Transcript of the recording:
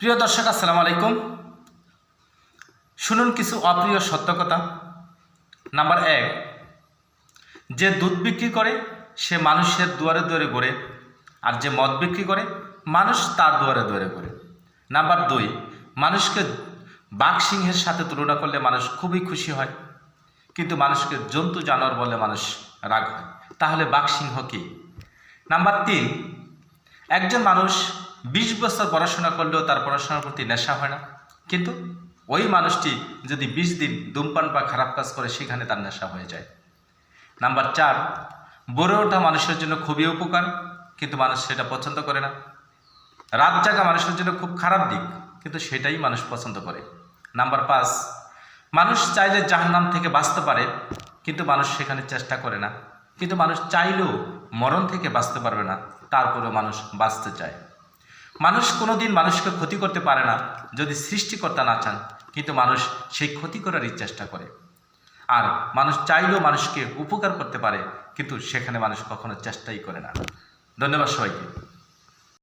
প্রিয় দর্শক, আসসালামু আলাইকুম। শুনুন কিছু অপ্রিয় সত্য কথা। নাম্বার এক, যে দুধ বিক্রি করে, সে মানুষের দুয়ারে দুয়ারে ঘোরে, আর যে মদ বিক্রি করে, মানুষ তার দুয়ারে দুয়ারে ঘোরে। নাম্বার দুই, মানুষকে বাঘ সিংহের সাথে তুলনা করলে মানুষ খুবই খুশি হয়, কিন্তু মানুষকে জন্তু জানোয়ার বলে মানুষ রাগ হয়। তাহলে বাঘ সিংহ কি? নাম্বার তিন, একজন মানুষ বিশ বছর পড়াশোনা করলেও তার পড়াশোনার প্রতি নেশা হয় না। কিন্তু ওই মানুষটি যদি বিশ দিন ধূমপান বা খারাপ কাজ করে, সেখানে তার নেশা হয়ে যায়। নাম্বার চার, বড়ে ওঠা মানুষের জন্য খুবই উপকার, কিন্তু মানুষ সেটা পছন্দ করে না। রাত জাগা মানুষের জন্য খুব খারাপ দিক, কিন্তু সেটাই মানুষ পছন্দ করে। নাম্বার পাঁচ, মানুষ চাইলে জাহান্নাম থেকে বাঁচতে পারে, কিন্তু মানুষ সেখানে চেষ্টা করে না। কিন্তু মানুষ চাইলেও মরণ থেকে বাঁচতে পারবে না, তারপরেও মানুষ বাঁচতে চায়। মানুষ কোনোদিন মানুষকে ক্ষতি করতে পারে না, যদি সৃষ্টিকর্তা না চান, কিন্তু মানুষ সেই ক্ষতি করারই চেষ্টা করে। আর মানুষ চাইলেও মানুষকে উপকার করতে পারে, কিন্তু সেখানে মানুষ কখনো চেষ্টাই করে না। ধন্যবাদ সবাইকে।